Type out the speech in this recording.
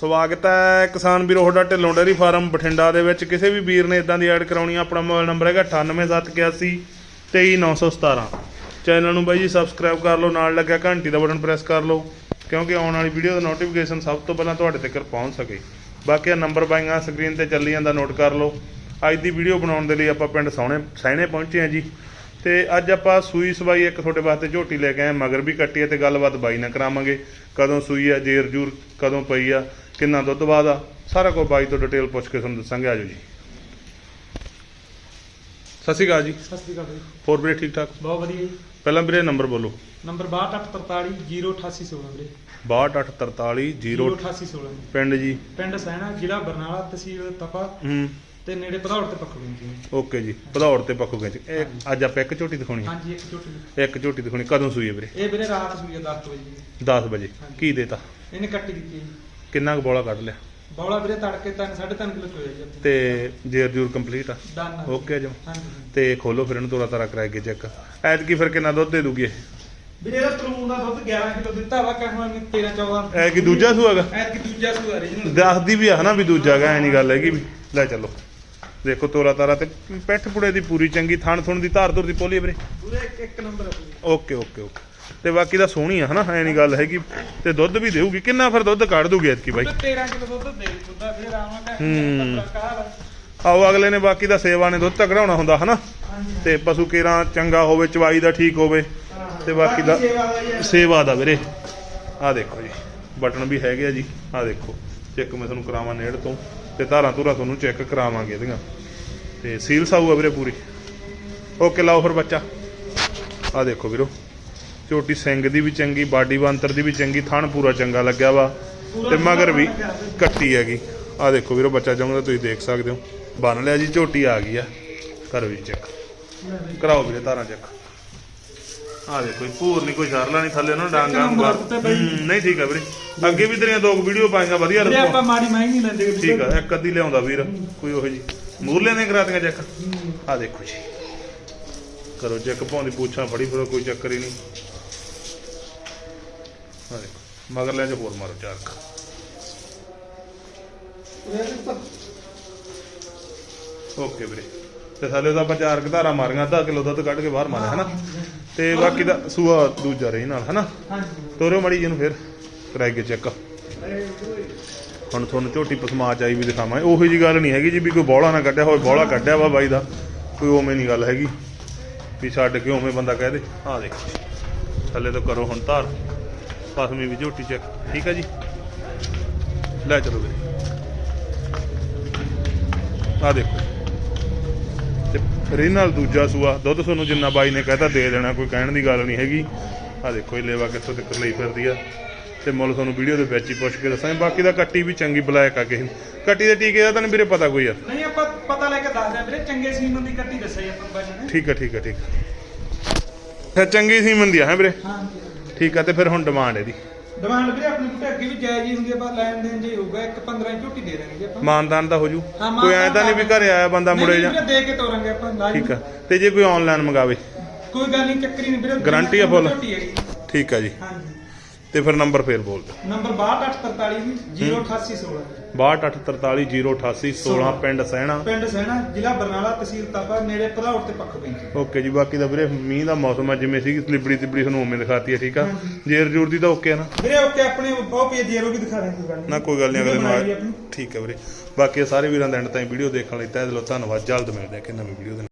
ਸਵਾਗਤ ਹੈ ਕਿਸਾਨ ਵੀਰੋ, ਤੁਹਾਡਾ ਢਿੱਲੋਂ ਡੇਅਰੀ ਫਾਰਮ ਬਠਿੰਡਾ ਦੇ ਵਿੱਚ। ਕਿਸੇ ਵੀ ਵੀਰ ਨੇ ਇਦਾਂ ਦੀ ਐਡ ਕਰਾਉਣੀ ਆ, ਆਪਣਾ ਮੋਬਾਈਲ ਨੰਬਰ ਹੈਗਾ 98781 23917 ਚੈਨਲ ਨੂੰ ਬਾਈ ਜੀ ਸਬਸਕ੍ਰਾਈਬ ਕਰ ਲਓ, ਨਾਲ ਲੱਗਿਆ ਘੰਟੀ ਦਾ ਬਟਨ ਪ੍ਰੈਸ ਕਰ ਲਓ, ਕਿਉਂਕਿ ਆਉਣ ਵਾਲੀ ਵੀਡੀਓ ਦਾ ਨੋਟੀਫਿਕੇਸ਼ਨ ਸਭ ਤੋਂ ਪਹਿਲਾਂ ਤੁਹਾਡੇ ਤੱਕ ਪਹੁੰਚ ਸਕੇ। ਬਾਕੀ ਆ ਨੰਬਰ ਬਾਈਆਂ ਸਕਰੀਨ ਤੇ ਚੱਲੀ ਜਾਂਦਾ ਨੋਟ ਕਰ ਲਓ। ਅੱਜ ਦੀ ਵੀਡੀਓ ਬਣਾਉਣ ਦੇ ਲਈ ਆਪਾਂ ਪਿੰਡ ਸੋਹਣੇ ਸੈਣੇ ਪਹੁੰਚੇ ਆ ਜੀ। ਤੇ ਅੱਜ ਆਪਾਂ ਸੂਈ ਸਵਾਈ ਇੱਕ ਤੁਹਾਡੇ ਵਾਸਤੇ ਝੋਟੀ ਲੈ ਕੇ ਆਏ ਮਗਰ ਵੀ ਕੱਟੀ ਹੈ ਤੇ ਗੱਲਬਾਤ ਬਾਈ ਨਾਲ ਕਰਾਵਾਂਗੇ। ਕਦੋਂ ਸੂਈ ਆ ਜੇਰ ਜੂਰ ਕਦੋਂ ਪਈ ਆ ਕਿੰਨਾ ਦੁੱਧ ਆ ਸਾਰਾ ਕੁਝ ਬਾਈ ਤੋਂ ਡਿਟੇਲ ਪੁੱਛ ਕੇ ਤੁਹਾਨੂੰ ਦੱਸਾਂਗੇ ਆਜੋ ਜੀ। ਸਤਿ ਸ਼੍ਰੀ ਅਕਾਲ ਜੀ। ਸਤਿ ਸ਼੍ਰੀ ਅਕਾਲ ਜੀ। ਹੋਰ ਵੀਰੇ ਠੀਕ ਠਾਕ? ਬਹੁਤ ਵਧੀਆ ਜੀ। ਪਹਿਲਾਂ ਵੀਰੇ ਨੰਬਰ ਬੋਲੋ। ਨੰਬਰ 6243 08816 ਵੀਰੇ। 6243 0 08816 ਪਿੰਡ ਜੀ। ਪਿੰਡ ਸੈਣਾ ਜ਼ਿਲ੍ਹਾ ਬਰਨਾਲਾ ਤਹਿਸੀਲ ਤਪਾ। ਹੂੰ। ਤੇ ਨੇੜੇ ਪਧੌੜ ਤੇ ਪੱਖੋ ਜੀ ਓਕੇ ਜੀ ਭਦੌੜ ਤੇ ਪੱਖੋ ਗਏ ਇਹ ਅੱਜ ਆਪਾਂ ਇੱਕ ਝੋਟੀ ਦਿਖਾਉਣੀ ਹੈ। ਹਾਂਜੀ ਇੱਕ ਝੋਟੀ ਇੱਕ ਝੋਟੀ ਦਿਖਾਉਣੀ। ਕਦੋਂ ਸੂਈ ਵੀਰੇ? ਇਹ ਵੀਰੇ ਰਾਤ ਸੂਈ ਆ 10 ਵਜੇ। ਜੀ 10 ਵਜੇ। ਕੀ ਦੇਤਾ? ਇਹਨੇ ਕੱਟੀ ਦਿੱਤੀ ਜੀ। ਕਿੰਨਾ ਕੁ ਬੋਲਾ ਕੱਢ ਲਿਆ? ਬੌਲਾ ਵੀਰੇ ਤੜਕੇ ਤਿੰਨ 3.5 ਕਿਲੋ ਚੋਇਆ ਜੀ। ਤੇ ਜੇਰ ਜੂਰ ਕੰਪਲੀਟ ਆ? ਓਕੇ ਜੋ। ਹਾਂਜੀ ਤੇ ਖੋਲੋ ਫਿਰ ਇਹਨੂੰ ਤੋਰਾ ਤਾਰਾ ਕਰਾਏ ਕੇ ਚੈੱਕ ਐਤ ਕੀ ਫਿਰ ਕਿੰਨਾ ਦੁੱਧ ਦੇ ਦੂਗੀ ਇਹ? ਵੀਰੇ ਇਹਦਾ ਤਰੂਨ ਦਾ ਦੁੱਧ 11 ਕਿਲੋ ਦਿੱਤਾ ਵਾ ਕਹਿੰਦਾ 13 14 ਐ ਕੀ ਦੂਜਾ ਸੂਆਗਾ ਐਤ ਕੀ ਦੂਜਾ ਸੂਆ ਰੀਜਨਲ ਦੱਸਦੀ ਵੀ ਆ ਹਨਾ ਵੀ ਦੂਜਾ ਗਾ ਐ ਨਹੀਂ ਗੱਲ ਹੈਗੀ ਵੀ। ਲੈ ਚੱਲੋ। ਦੇਖੋ ਤੋਰਾ ਤਾਰਾ ਤੇ ਪਿੱਠ ਪੁੜੇ ਦੀ ਪੂਰੀ ਚੰਗੀ ਥਣ ਥੁਣ ਦੀ ਧਾਰ ਧੁਰ ਦੀ ਪੋਲੀ ਆ ਵੀਰੇ। ਪੂਰੇ ਇੱਕ ਇੱਕ ਨੰਬਰ ਹੈ ਵੀਰੇ। ਓਕੇ ਓਕੇ ਓਕੇ ਤੇ ਬਾਕੀ ਦਾ ਸੋਹਣੀ ਆ ਹਨਾ? ਐ ਨਹੀਂ ਗੱਲ ਹੈਗੀ। ਤੇ ਦੁੱਧ ਵੀ ਦੇਊਗੀ। ਕਿੰਨਾ ਫਿਰ ਦੁੱਧ ਕੱਢ ਦੂਗੀ ਐਤਕੀ ਬਾਈ? ਦੁੱਧ 13 ਕਿਲੋ ਦੁੱਧ ਦੇ ਦੁੱਧਾ ਹੂੰ। ਕਾਹ ਆਓ ਅਗਲੇ ਨੇ ਬਾਕੀ ਦਾ ਸੇਵਾ ਨੇ ਦੁੱਧ ਤਕੜਾਉਣਾ ਹੁੰਦਾ ਹਨਾ? ਤੇ ਪਸ਼ੂ ਕੇਰਾ ਚੰਗਾ ਹੋਵੇ ਚਵਾਈ ਦਾ ਠੀਕ ਹੋਵੇ ਤੇ ਬਾਕੀ ਦਾ ਸੇਵਾ ਦਾ ਜੀ ਸੇਵਾ ਦਾ ਵੀਰੇ। ਆ ਦੇਖੋ ਜੀ ਬਟਨ ਵੀ ਹੈਗੇ ਆ ਜੀ। ਆ ਦੇਖੋ ਚੈੱਕ ਮੈਂ ਤੁਹਾਨੂੰ ਕਰਾਵਾਂ ਨੇੜ ਤੋਂ। ਤੇ ਧਾਰਾਂ ਧੁਰਾਂ ਤੁਹਾਨੂੰ ਚੈੱਕ ਕਰਾਵਾਂਗੇ ਇਹਦੀਆਂ। ਤੇ ਸੀਲ ਸਾਊ ਆ ਵੀਰੇ ਪੂਰੀ। ਓਕੇ ਲਾਓ ਫਿਰ ਬੱਚਾ। ਆ ਦੇਖੋ ਵੀਰੋ। ਝੋਟੀ ਸਿੰਘ ਦੀ ਵੀ ਚੰਗੀ ਬਾਡੀ ਬਾਂਤਰ ਦੀ ਵੀ ਚੰਗੀ ਥਣ ਪੂਰਾ ਚੰਗਾ ਲੱਗਿਆ ਵਾ। ਤੇ ਮਗਰ ਵੀ ਕੱਟੀ ਹੈਗੀ। ਆ ਦੇਖੋ ਵੀਰੋ ਬੱਚਾ ਜੰਮਦਾ ਤੁਸੀਂ ਦੇਖ ਸਕਦੇ ਹੋ। ਬਨ ਲਿਆ ਜੀ ਝੋਟੀ ਆ ਗਈ ਆ। ਕਰੋ ਜੀ ਚੈੱਕ। ਕਰਾਓ ਵੀਰੇ ਧਾਰਾਂ ਚੈੱਕ। ਆ ਦੇਖੋ ਜੀ, ਭੂਰ ਨਹੀਂ ਕੋਈ ਸ਼ਰਲਾ ਨਹੀਂ ਥੱਲੇ ਉਹਨਾਂ ਡਾਂਗਾ ਨਹੀਂ ਠੀਕ ਆ ਵੀਰੇ। ਅੱਗੇ ਵੀ ਤੇਰੀਆਂ ਦੋ ਵੀਡੀਓ ਪਾਈਆਂ ਵਧੀਆ ਰੱਖੋ। ਆਪਾਂ ਮਾੜੀ ਮਹਿੰਗੀ ਲੈਂਦੇ ਵੀਰੇ। ਠੀਕ ਆ ਇੱਕ ਅੱਧੀ ਲਿਆਉਂਦਾ ਵੀਰ ਕੋਈ ਉਹੋ ਜੀ। ਮੂਰਲੇ ਨੇ ਕਰਾਤੀਆਂ ਚੈੱਕ। ਆ ਦੇਖੋ ਜੀ। ਕਰੋ ਚੈੱਕ ਪਾਉਂਦੀ ਪੁੱਛਾਂ ਫੜੀ ਫਿਰ ਕੋਈ ਚੱਕਰ ਹੀ ਨਹੀਂ। ਆ ਦੇਖੋ ਮਗਰ ਲੈ ਜਾ ਹੋਰ ਮਾਰੋ ਚਾਰਕ ਓਕੇ ਵੀਰੇ। ਤੇ ਥੱਲੇ ਤਾਂ ਆਪਾਂ ਚਾਰ ਘਧਾਰਾ ਮਾਰੀਆਂ ਅੱਧਾ ਕਿਲੋ ਦੁੱਧ ਕੱਢ ਕੇ ਬਾਹਰ ਮਾਰਿਆ ਹਨਾ? ਤੇ ਬਾਕੀ ਦਾ ਸੂਆ ਦੂਜਾ ਰਹੀ ਨਾਲ ਹਨਾ? ਤੋਰਿਓ ਮੜੀ ਜਿਹਨੂੰ ਫਿਰ। ਕਰਾਈ ਕੇ ਚੈੱਕ। ਹੁਣ ਤੁਹਾਨੂੰ ਝੋਟੀ ਪਸਮਾ ਚ ਆਈ ਵੀ ਦਿਖਾਵਾਂਗੇ। ਉਹੀ ਜੀ ਗੱਲ ਨਹੀਂ ਹੈਗੀ ਜੀ ਵੀ ਕੋਈ ਬੋਲਾ ਨਾ ਕੱਢਿਆ ਹੋਵੇ ਬੋਲਾ ਕੱਢਿਆ ਵਾ ਬਾਈ ਦਾ। ਕੋਈ ਉਵੇਂ ਨਹੀਂ ਗੱਲ ਹੈਗੀ। ਵੀ ਛੱਡ ਕੇ ਉਵੇਂ ਬੰਦਾ ਕਹਿ ਦੇ। ਆਹ ਦੇਖੋ। ਥੱਲੇ ਤੋਂ ਕਰੋ ਹੁਣ ਧਾਰ। ਪਸਮੀ ਵੀ ਝੋਟੀ ਚੈੱਕ ਠੀਕ ਹੈ ਜੀ? ਲੈ ਚਲੋ ਵੀਰੇ। ਆਹ ਦੇਖੋ ਤੇ ਰੀਨਲ ਦੂਜਾ ਸੂਆ। ਦੁੱਧ ਤੁਹਾਨੂੰ ਜਿੰਨਾ ਬਾਈ ਨੇ ਕਹਿਤਾ ਦੇ ਦੇਣਾ ਕੋਈ ਕਹਿਣ ਦੀ ਗੱਲ ਨਹੀਂ ਹੈਗੀ। ਆਹ ਦੇਖੋ ਇਹ ਲੇਵਾ ਕਿੱਥੋਂ ਤੱਕ ਲਈ ਫਿਰਦੀ ਆ। ਤੇ ਮੁੱਲ ਤੁਹਾਨੂੰ ਵੀਡੀਓ ਦੇ ਵਿੱਚ ਹੀ ਪੁੱਛ ਕੇ ਦੱਸਾਂਗੇ। ਬਾਕੀ ਦਾ ਕੱਟੀ ਵੀ ਚੰਗੀ ਬਲੈਕ ਆ ਕਿਸੇ ਕੱਟੀ ਦੇ ਟੀਕੇ ਦਾ ਤਾਂ ਨਹੀਂ ਵੀਰੇ ਪਤਾ ਕੋਈ ਯਾਰ ਨਹੀਂ ਆਪਾਂ ਪਤਾ ਲੈ ਕੇ ਦੱਸਦੇ ਆ ਵੀਰੇ। ਚੰਗੇ ਸੀਮਨ ਦੀ ਕੱਟੀ ਦੱਸਿਆ ਆਪਾਂ ਬਾਜੀ ਨੇ। ਠੀਕ ਆ ਠੀਕ ਆ ਠੀਕ ਆ। ਚੰਗੀ ਸੀ ਮੰਦੀ ਆ ਹੈ ਵੀਰੇ? ਹਾਂਜੀ। ਠੀਕ ਆ ਤੇ ਫਿਰ ਹੁਣ ਡਿਮਾਂਡ ਇਹਦੀ। ਡਿਮਾਂਡ ਵੀਰੇ ਆਪਣੀ ਕੋਲ ਅੱਗੇ ਵੀ ਜਾਇਜ਼ ਹੀ ਹੁੰਦੀ ਆ ਬਸ ਲੈਣ ਦੇਣ ਜੇ ਹੋਊਗਾ ਇੱਕ 15 ਦੀ ਝੋਟੀ ਦੇ ਦੇਣਗੇ ਜੀ ਆਪਾਂ। ਮਾਨਦਾਨ ਦਾ ਹੋ ਜੂ ਹਾਂ, ਕੋਈ ਐਂ ਤਾਂ ਨਹੀਂ ਵੀ ਘਰੇ ਆਇਆ ਬੰਦਾ ਨਹੀਂ, ਮੁੜੇ ਜਾ ਵੀਰੇ ਦੇ ਕੇ ਤੋਰਾਂਗੇ ਆਪਾਂ ਲਾਜ਼ਮੀ। ਠੀਕ ਆ ਤੇ ਜੇ ਕੋਈ ਆਨਲਾਈਨ ਮੰਗਾਵੇ। ਕੋਈ ਗੱਲ ਨਹੀਂ ਚੱਕਰੀ ਨਹੀਂ ਵੀਰੇ Guarantee ਆ full? ਝੋਟੀ ਹੈਗੀ। ਠੀਕ ਆ ਜੀ। ਹਾਂਜੀ। ਤੇ ਫਿਰ ਨੰਬਰ ਫੇਰ ਬੋਲ ਦਿਓ। ਨੰਬਰ 6243 08816 6243088088 16 ਪਿੰਡ ਸਹਿਣਾ ਪਿੰਡ ਸੈਣਾ ਜ਼ਿਲ੍ਹਾ ਬਰਨਾਲਾ ਤਹਿਸੀਲ ਤਾਪਾ ਨੇੜੇ ਭਦੌੜ ਤੇ ਪੱਖ ਪੈਂਦੀ ਓਕੇ ਜੀ ਬਾਕੀ ਦਾ ਵੀਰੇ ਮੀਂਹ ਦਾ ਮੌਸਮ ਆ ਜਿਵੇਂ ਸੀ ਸਲਿਪੜੀ ਤਿਪੜੀ ਤੁਹਾਨੂੰ ਉਵੇਂ ਦਿਖਾਤੀ ਹੈ ਠੀਕ ਆ? ਜੇਰ ਜੂਰ ਦੀ ਤਾਂ ਓਕੇ ਆ ਨਾ? ਵੀਰੇ ਉੱਤੇ ਆਪਣੇ ਬਹੁਤ ਪੇਜ ਜੀਰੋ ਵੀ ਦਿਖਾ ਰਹੇ ਕੋਈ ਗੱਲ ਨਹੀਂ। ਨਾ ਕੋਈ ਗੱਲ ਨਹੀਂ ਅਗਲੇ ਨੂੰ ਬਣਾਈ ਆ- ਆਪਣੀ। ਠੀਕ ਹੈ ਵੀਰੇ। ਬਾਕੀ ਸਾਰੇ ਵੀਰਾਂ ਦਾ ਐਂਡ ਤਾਈਂ ਵੀਡੀਓ ਦੇਖਣ ਲਈ ਤਹਿ ਦਿਲੋਂ ਧੰਨਵਾਦ। ਜਲਦ ਮਿਲਦੇ ਆ ਕਿ ਨਵੀਂ ਵੀਡੀਓ ਨਾਲ।